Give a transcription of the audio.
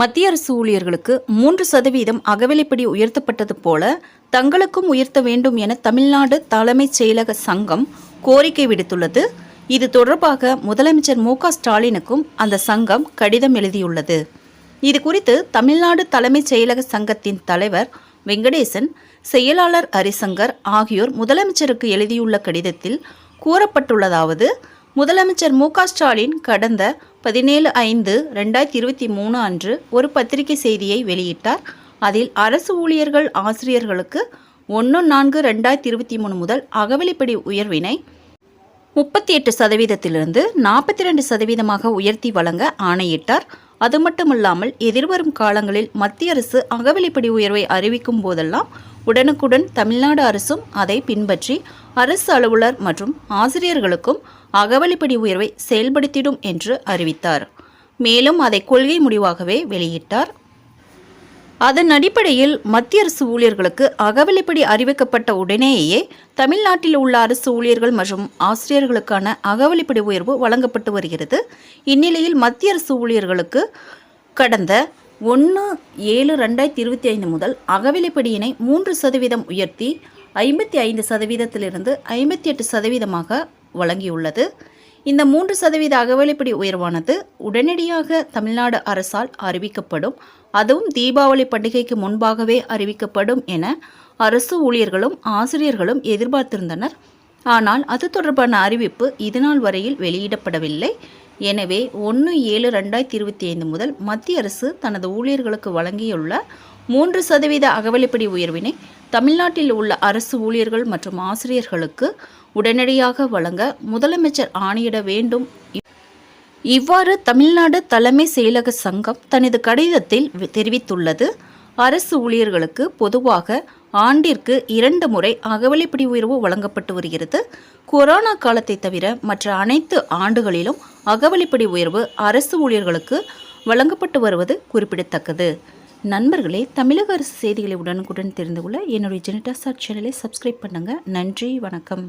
மத்திய அரசு ஊழியர்களுக்கு மூன்று சதவீதம் அகவிலைப்படி உயர்த்தப்பட்டது போல தங்களுக்கும் உயர்த்த வேண்டும் என தமிழ்நாடு தலைமைச் செயலக சங்கம் கோரிக்கை விடுத்துள்ளது. இது தொடர்பாக முதலமைச்சர் மு ஸ்டாலினுக்கும் அந்த சங்கம் கடிதம் எழுதியுள்ளது. இது குறித்து தமிழ்நாடு தலைமைச் செயலக சங்கத்தின் தலைவர் வெங்கடேசன் செயலாளர் ஹரிசங்கர் ஆகியோர் முதலமைச்சருக்கு எழுதியுள்ள கடிதத்தில் கூறப்பட்டுள்ளதாவது முதலமைச்சர் மு க ஸ்டாலின் கடந்த பதினேழு ஐந்து ரெண்டாயிரத்தி இருபத்தி மூணு அன்று ஒரு பத்திரிகை செய்தியை வெளியிட்டார். அதில் அரசு ஊழியர்கள் ஆசிரியர்களுக்கு ஒன்று நான்கு ரெண்டாயிரத்தி இருபத்தி மூணு முதல் அகவிலைப்படி உயர்வினை முப்பத்தி எட்டு சதவீதத்திலிருந்து நாற்பத்தி ரெண்டு சதவீதமாக உயர்த்தி வழங்க ஆணையிட்டார். அது மட்டுமல்லாமல் எதிர்வரும் காலங்களில் மத்திய அரசு அகவிலைப்படி உயர்வை அறிவிக்கும் போதெல்லாம் உடனுக்குடன் தமிழ்நாடு அரசும் அதை பின்பற்றி அரசு அலுவலர் மற்றும் ஆசிரியர்களுக்கும் அகவலிப்படி உயர்வை செயல்படுத்திடும் என்று அறிவித்தார். மேலும் அதை கொள்கை முடிவாகவே வெளியிட்டார். அதன் அடிப்படையில் மத்திய அரசு ஊழியர்களுக்கு அகவிலைப்படி அறிவிக்கப்பட்ட உடனேயே தமிழ்நாட்டில் உள்ள அரசு ஊழியர்கள் மற்றும் ஆசிரியர்களுக்கான அகவிலைப்படி உயர்வு வழங்கப்பட்டு வருகிறது. இந்நிலையில் மத்திய அரசு ஊழியர்களுக்கு கடந்த ஒன்று ஏழு ரெண்டாயிரத்தி இருபத்தி ஐந்து முதல் அகவிலைப்படியினை மூன்று சதவீதம் உயர்த்தி ஐம்பத்தி ஐந்து சதவீதத்திலிருந்து ஐம்பத்தி எட்டு சதவீதமாக வழங்கியுள்ளது. இந்த மூன்று சதவீத அகவலைப்படி உயர்வானது உடனடியாக தமிழ்நாடு அரசால் அறிவிக்கப்படும். அதுவும் தீபாவளி பண்டிகைக்கு முன்பாகவே அறிவிக்கப்படும் என அரசு ஊழியர்களும் ஆசிரியர்களும் எதிர்பார்த்திருந்தனர். ஆனால் அது தொடர்பான அறிவிப்பு இதுநாள் வரையில் வெளியிடப்படவில்லை. எனவே ஒன்று ஏழு ரெண்டாயிரத்தி இருபத்தி ஐந்து முதல் மத்திய அரசு தனது ஊழியர்களுக்கு வழங்கியுள்ள மூன்று சதவீத அகவலைப்படி உயர்வினை தமிழ்நாட்டில் உள்ள அரசு ஊழியர்கள் மற்றும் ஆசிரியர்களுக்கு உடனடியாக வழங்க முதலமைச்சர் ஆணையிட வேண்டும். இவ்வாறு தமிழ்நாடு தலைமை செயலக சங்கம் தனது கடிதத்தில் தெரிவித்துள்ளது. அரசு ஊழியர்களுக்கு பொதுவாக ஆண்டிற்கு இரண்டு முறை அகவலைப்படி உயர்வு வழங்கப்பட்டு வருகிறது. கொரோனா காலத்தை தவிர மற்ற அனைத்து ஆண்டுகளிலும் அகவலைப்படி உயர்வு அரசு ஊழியர்களுக்கு வழங்கப்பட்டு வருவது குறிப்பிடத்தக்கது. நண்பர்களே தமிழக அரசு செய்திகளை உடனுக்குடன் தெரிந்து கொள்ள என்னுடைய ஜெனிடாசார் சேனலை சப்ஸ்கிரைப் பண்ணுங்கள் நன்றி வணக்கம்.